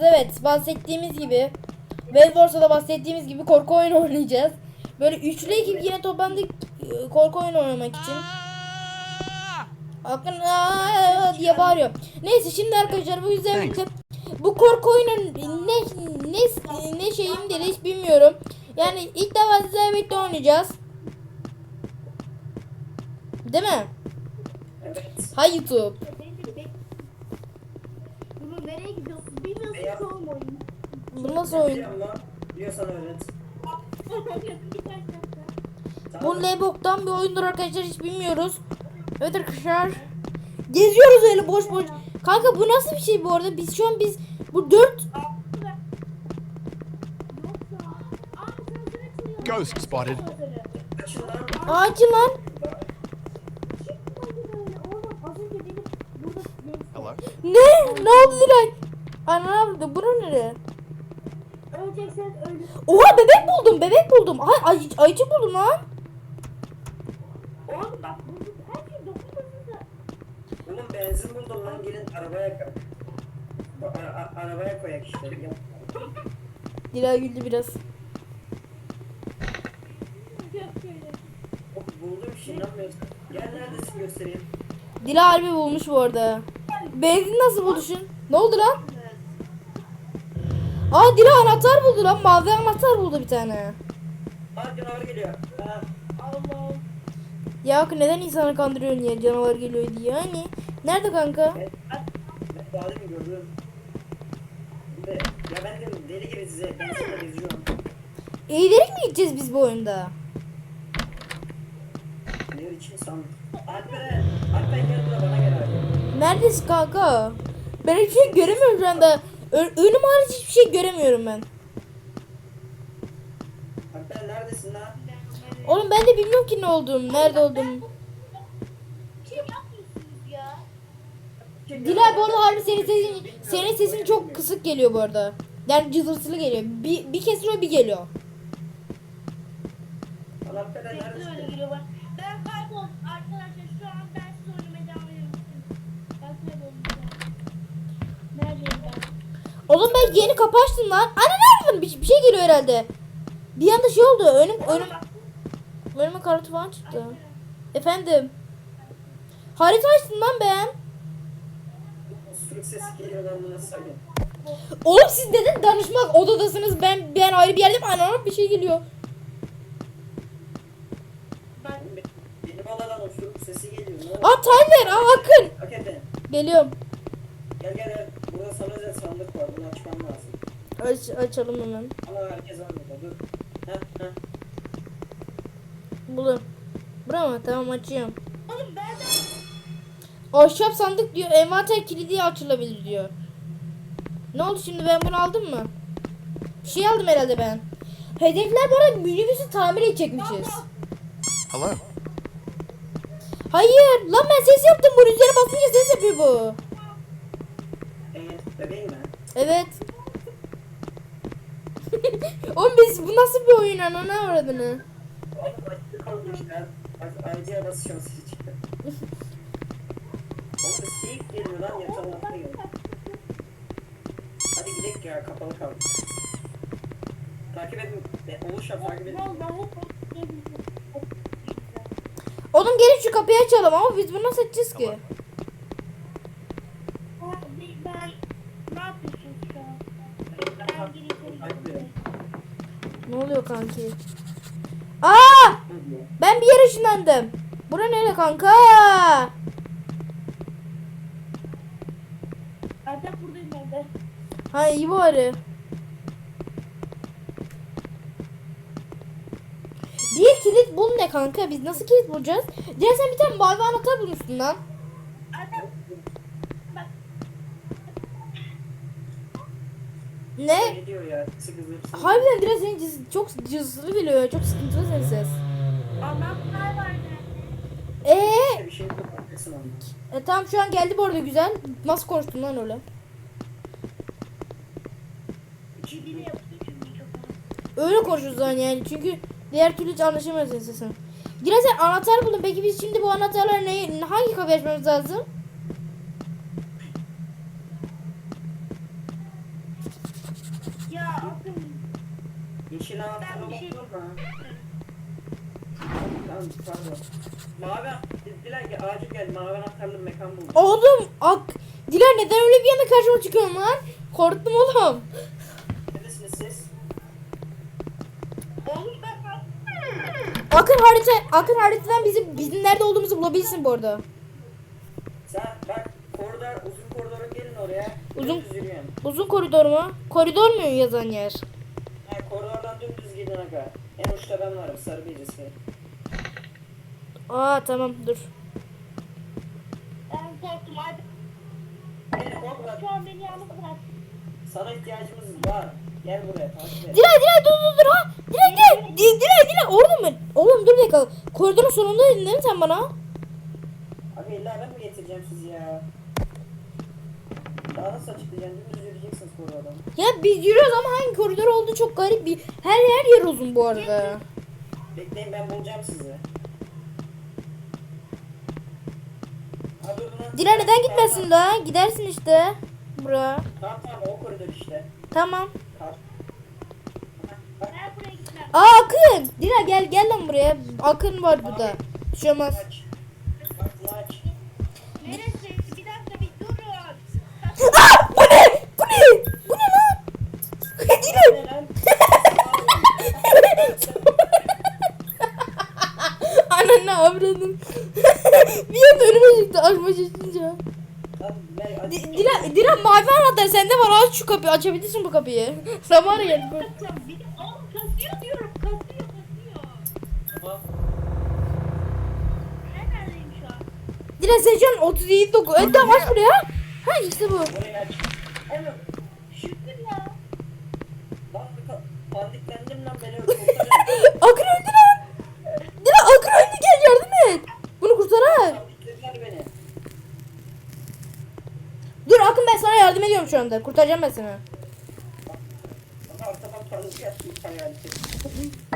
Evet bahsettiğimiz gibi Bedwars'ta bahsettiğimiz gibi korku oyunu oynayacağız. Böyle üçlü ekip yine toplandık e, korku oyunu oynamak için. Akın "Aa!" diye bağırıyor. Neyse şimdi arkadaşlar bu yüzden birlikte bu korku oyunun ne ne ne şeyimdir hiç bilmiyorum. Yani ilk defa sizlerle birlikte oynayacağız. Değil mi? Evet. Hay YouTube. Bunu nereye gidiyorsun? Bilmiyorsun Beyaz- ki oğlum oyunu. Bu nasıl oyun? Biliyorsan öğret. Bu ne boktan bir oyundur arkadaşlar hiç bilmiyoruz. Evet arkadaşlar. Geziyoruz öyle boş boş. Kanka bu nasıl bir şey bu arada? Biz şu an biz bu dört Ghost spotted. Açın lan. Ne? Ne oldu Dilay? Ana abla bura nere? Ölecekseniz ölün. Oha bebek buldum bebek buldum. Ay, ay ayıcı buldum lan. Oğlum bak bu her şey dokunmasın da. Oğlum benzin buldum lan. Gelin arabaya koy. Arabaya koyak işte. Gel. Dilay güldü biraz. Oğlum Buldum bir şey inanmıyorsun. Gel neredesin göstereyim. Dilay harbi bulmuş bu arada. Benzin nasıl buluşun? Ne oldu lan? Aa Dilay anahtar buldu lan. Mavi anahtar buldu bir tane. Aa canavar geliyor. Ha. Allah. Ya neden insanı kandırıyorsun ya canavar geliyor diye yani. Nerede kanka? Ben, ben gördüm. De, ya ben dedim deli gibi size benzinle geziyorum. Eğilerek mi gideceğiz biz bu oyunda? Ne için sandım. Alperen, Alperen gel bana gel abi. Neredesin kanka? Ben hiçbir şey göremiyorum şu anda. Ö- önüm hariç hiçbir şey göremiyorum ben. Alperen neredesin lan? Oğlum ben de bilmiyorum ki ne olduğumu, nerede ya. Dilay bu arada harbi senin sesin, senin sesin çok kısık geliyor bu arada. Yani cızırtılı geliyor. Bir, bir kesiyor bir geliyor. Neredesin? Ben kayboldum arkadaşlar. Şu an ben Oğlum ben yeni kapı açtım lan. Ana nereden? Bir, bir şey geliyor herhalde. Bir anda şey oldu. Önüm, önüm, önüme kartı falan çıktı. Efendim. Harita açtım lan ben. Oğlum siz dedin danışmak odadasınız. Ben ben ayrı bir yerdeyim. Anam bir şey geliyor. Ben Benim odadan sürük sesi geliyor. Ne? Aa Tyler, aa Akın. Geliyorum. Gel gel gel. Özel sandık var. Bunu açmam lazım. Aç, açalım hemen. Ama herkes almıyor. Dur. Heh heh. Bulun. Bura mı? Tamam açıyorum. Oğlum ben de Ahşap sandık diyor. Envanter kilidi açılabilir diyor. Ne oldu şimdi ben bunu aldım mı? Bir şey aldım herhalde ben. Hedefler bu arada minibüsü tamir edecekmişiz. Hello. Hayır lan ben ses yaptım bu üzerine basınca ses yapıyor bu. Evet. Oğlum biz bu nasıl bir oyun altına geliyor. Hadi gidelim ya kapalı kaldı. Takip edin. Oluşa takip edin. Oğlum gelin şu kapıyı açalım ama biz bunu açacağız ki? Ben ne yapıyorsun şu an? Ben geri içeri gidiyorum. Ne kanki? Aa! Ben bir yere ışınlandım. Bura nere kanka? Artık buradayım ben de. Ha iyi bari. Bir kilit bul ne kanka? Biz nasıl kilit bulacağız? Diğer sen bir tane mavi anahtar bulmuşsun lan. Artık bak Ne? Ne diyor ya? Harbiden biraz senin cız- çok cızlı geliyor. Çok sıkıntılı senin ses. anahtar var ne? Eee? Bir şey. E, tamam şu an geldi bu arada güzel. Nasıl konuştun lan öyle? Öyle konuşuyoruz lan yani çünkü diğer türlü hiç anlaşamıyoruz senin sesin. Yine sen anahtar buldun. Peki biz şimdi bu anahtarları ne, hangi kapıyı açmamız lazım? Yeşil Ben şey- bakıyor mu? Tamam pardon. Mavi Dilan gel acil gel mavi anahtarlı mekan buldum. Oğlum ak Dilan neden öyle bir anda karşıma çıkıyorsun lan? Korktum oğlum. Neredesiniz siz? Oğlum ben Akın harita Akın haritadan bizim bizim nerede olduğumuzu bulabilirsin bu arada. Sen bak koridor uzun koridorun gelin oraya. Uzun- yürüyün. Uzun koridor mu? Koridor mu yazan yer? Gidin aga. En uçta ben varım sarı birisi. Aa tamam dur. ben korktum hadi. Beni korkma. Şu an beni yalnız bırak. Sana ihtiyacımız var. Gel buraya takip et. Dur dur dur ha. Dilay Dilay Dilay Dilay Dilay orada mı? Oğlum dur bir dakika. Koridorun sonundaydın değil mi sen bana? Abi illa ben mi getireceğim sizi ya? Daha nasıl açıklayacağım? Dümdüz yürüyeceksiniz koridordan. Ya biz yürüyoruz ama hangi koridor olduğu çok garip bir. Her yer yer uzun bu arada. Bekleyin ben bulacağım sizi. Ha, dur lan. Dilay neden gitmesin daha? Gidersin işte. Bura. Tamam tamam o koridor işte. Tamam. Kar. Bak Ben buraya gitmem. Aa Akın. Dilay gel gel lan buraya. Akın var burada. Bir şey olmaz. aç. Bak bunu aç. Neresi? Bir dakika bir durun. Aa bu ne? Bu ne? Bu ne lan? Dilay. Ne lan? Ananı avradım. bir anda önüme çıktı açma şaşınca. Lan ver aç. Di- Dila, Dila mavi anahtar sende var aç şu kapıyı açabilirsin bu kapıyı. Zamanı geldi. Kasıyorum. Bir de oğlum kasıyor diyorum. Kasıyor kasıyor. Tamam. Neredeyim şu an? Dila sen şu an 37 9. E tamam aç buraya. Ha işte bu. Şükür ya. Lan pandiklendim lan beni. Akın öldü lan. Dila Akın öldü gel yardım et. Bunu kurtarar. Pandiklediler beni. Dur Akın ben sana yardım ediyorum şu anda. Kurtaracağım ben seni.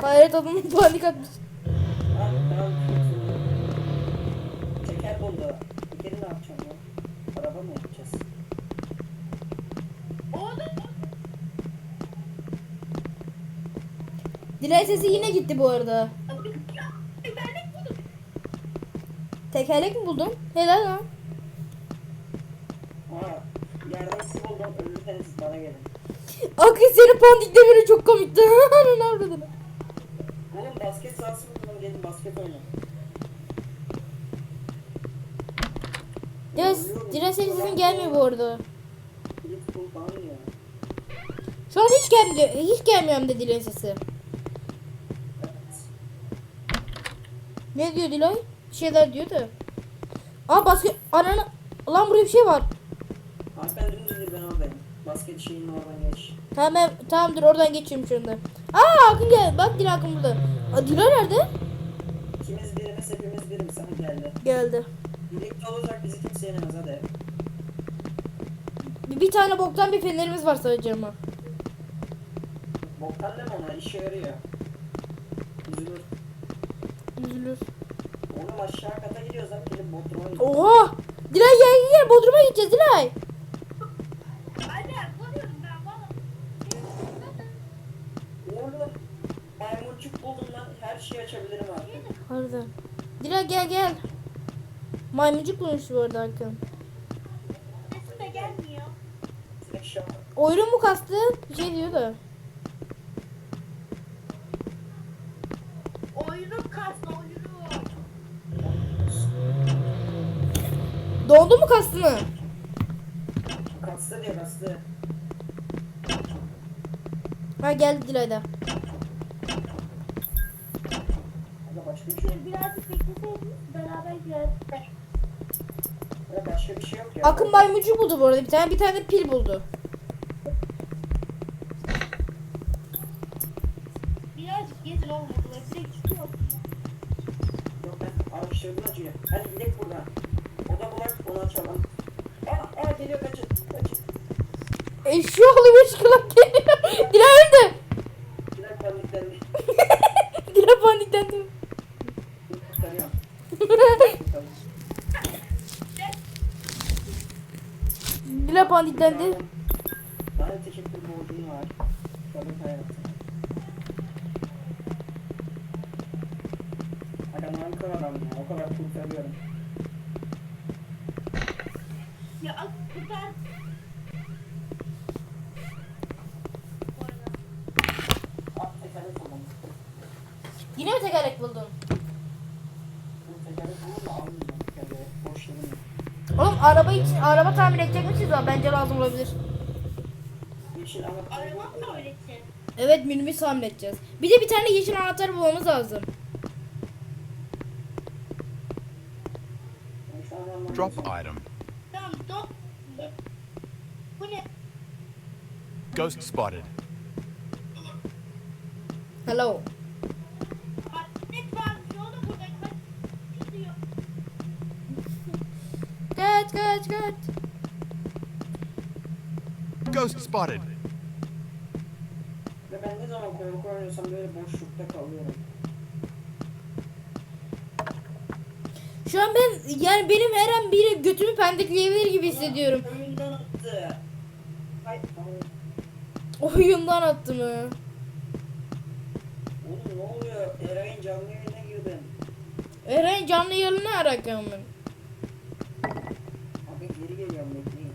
Hayret adamın panik atmış. Teker buldu. Tekeri ne yapacağım ya? Araba mı yapacağız? Dilay sesi yine gitti bu arada. Tekerlek mi buldun? Helal lan. Ölürseniz bana gelin. Akın seni pandiklemeni çok komikti. ne yapıyordun? Oğlum basket sahası buldum. Gelin basket oynayın. Dilay senin sesin gelmiyor bu arada. Ya. Şu an hiç gelmiyor. Hiç gelmiyor hem de Dilay'ın sesi. Ne diyor Dilay? Bir şeyler diyor da. Aa basket ananı lan buraya bir şey var. Abi ben Basket şeyinin oradan geç. Tamam tamam dur oradan geçiyorum şu anda. Aa Akın gel. Bak Dilay Akın burada. Aa, Dilay nerede? İkimiz birimiz hepimiz birimiz sana geldi. Geldi. Birlikte olacak bizi kimse yenemez hadi. Bir, bir tane boktan bir fenerimiz var sadece ama. Boktan deme ona işe yarıyor. Üzülür. Üzülür. Oğlum aşağı kata gidiyoruz lan gelip Bodrum'a gidiyoruz. Oha! Dilay gel gel Bodrum'a gideceğiz Dilay. Hadi koruyorum ben valla. Oğlum maymuncuk buldum lan her şeyi açabilirim artık. Harbiden. Dilay gel gel. Maymuncuk bulmuş bu arada Akın. Sesim de gelmiyor. An. Oyunu mu kastı? Bir şey diyor da. Oyunu kastı oyunu. Dondu mu kastı mı? Kastı diyor kastı. Ha geldi Dilay bir şey yok. Birazcık bekleseydiniz beraber başka bir şey yok ya. Akın maymuncuk buldu bu arada bir tane bir tane de pil buldu. Birazcık gezin oğlum odaları. Direkt çıkıyor. Yok ben araştırdım acıyor. Hadi gidelim buradan. Oda bulak onu açalım. Aa, aa geliyor kaçın. Kaçın. Eşya oluyor geliyor. Öldü. Paniklendi. Dilay paniklendi. Tane teşekkür borcum var. Şöyle hayatım. Adam nankör adam ya. O kadar kurtarıyorum. Ya at kurtar. Yine mi tekerlek buldun? Bu tekerlek buldum da almayacağım. Tekerleği. Boş yerim yok. Oğlum araba için araba tamir edecek misiniz? Bence lazım olabilir. Araba mı mu? öğreteceksin? Evet minibüs tamir edeceğiz. Bir de bir tane yeşil anahtar bulmamız lazım. Drop item. Tamam dok. Bu ne? Ghost spotted. Hello. Atlet varmış oğlum burada. Kaç gidiyor? Kaç kaç. Ghost spotted. Ve ben ne zaman korku oynuyorsam böyle boşlukta kalıyorum. Şu an ben yani benim her an biri götümü pendekleyebilir gibi hissediyorum. Oyundan attı. Ay. Oyundan attı mı? Oğlum ne oluyor? Eray'ın canlı yayına girdim. Eren canlı yayını arakamın. Abi geri geliyorum bekleyin.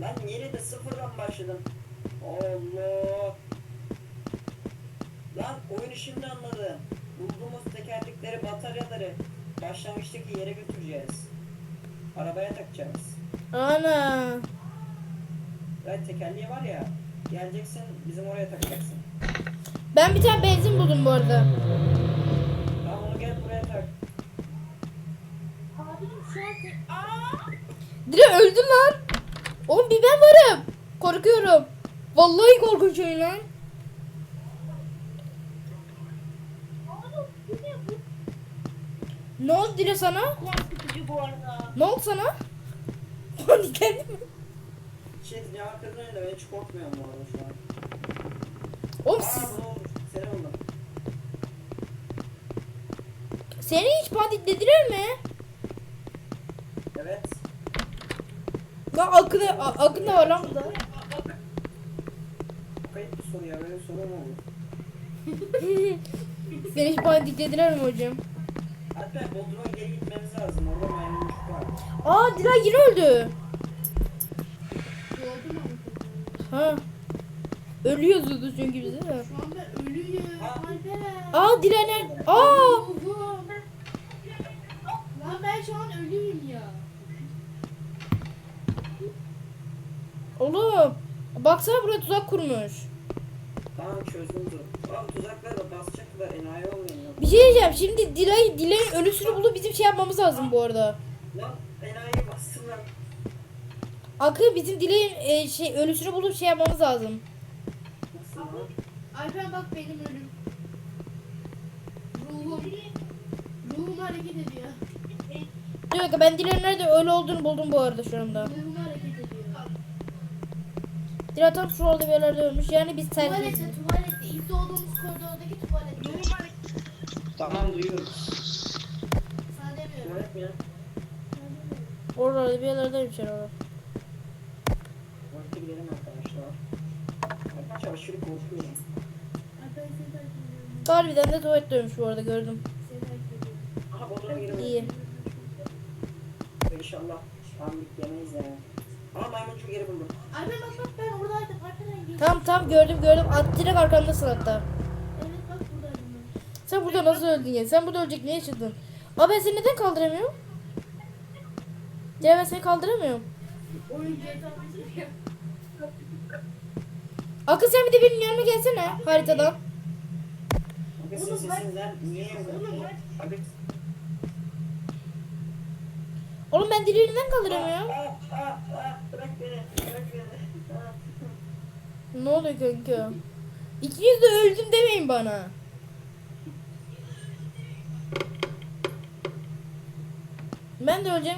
Ben yeni de sıfırdan başladım. Allah. Lan oyunu şimdi anladım. Bulduğumuz tekerlekleri, bataryaları başlangıçtaki yere götüreceğiz. Arabaya takacağız. Ana. Right tekerleği var ya. Geleceksin bizim oraya takacaksın. Ben bir tane benzin buldum bu arada. Tamam onu gel buraya tak. Abim şu an! Direkt öldüm lan. Oğlum bir ben varım. Korkuyorum. Vallahi korkunç oyun lan. Bu ne bu? Oldu Dile sana? Korkutucu bu arada. Ne oldu sana? Panik geldi mi? Şey ya hakikaten öyle ben hiç korkmuyorum bu arada şu an. Oğlum Aa siz, ne oldu? Seni buldum. seni hiç paniklediler mi? Evet. Lan akını, akını var lan burada. Kayıp bir soru ya böyle soru mu olur? Seni hiç paniklediler mi hocam? Hatta Bodrum'a geri gitmemiz lazım. Orada maymuncuk var. Aa Dila yine öldü. Ha. Ölüyordu çünkü bizi. de. Şu an ben ölüyüm. Aa Dila nerede? Aa. Lan ben şu an ölüyüm ya. Oğlum. Baksana buraya tuzak kurmuş. Tamam çözdüm dur. Oğlum tuzaklara da basacaklar enayi olmayın lan. Bir şey diyeceğim. Şimdi Dila'yı Dila'nın ölüsünü bulup bizim şey yapmamız lazım bu arada. Lan enayi bastım lan. Akı bizim Dila'nın e, şey ölüsünü bulup şey yapmamız lazım. Nasıl lan? Bak benim ölüm. Ruhum. Ruhum hareket ediyor. Dur dakika ben Dila'nın nerede ölü olduğunu buldum bu arada şu anda. Tam şurada bir yerlerde ölmüş. Yani biz terk Tuvalette, tuvalette. İlk doğduğumuz koridordaki tuvalette. Tamam duyuyoruz. Sana demiyorum. Tuvalet mi ya? Oralarda bir yerlerdeymiş herhalde. Tuvalete gidelim arkadaşlar. Arkadaşlar aşırı korkuyorum. Harbiden de tuvalet dönmüş bu arada gördüm. Aha Bodrum'a. İyi. İnşallah şamlik yemeyiz yani. Ama maymuncuğu geri buldum. Alperen bak bak ben oradaydım. Alperen gel. Tamam tamam gördüm gördüm. At direkt arkamdasın hatta. Evet bak buradaydım ben. Sen burada nasıl öldün ya? Sen burada ölecek niye yaşadın? Abi ben seni neden kaldıramıyorum? Ya ben seni kaldıramıyorum. Oyun GTA Akın sen bir de benim yanıma gelsene haritadan. Bakın niye Oğlum ben- Abi. Oğlum ben dili neden kaldıramıyorum? Ne oluyor kanka? İkiniz de öldüm demeyin bana. Ben de öleceğim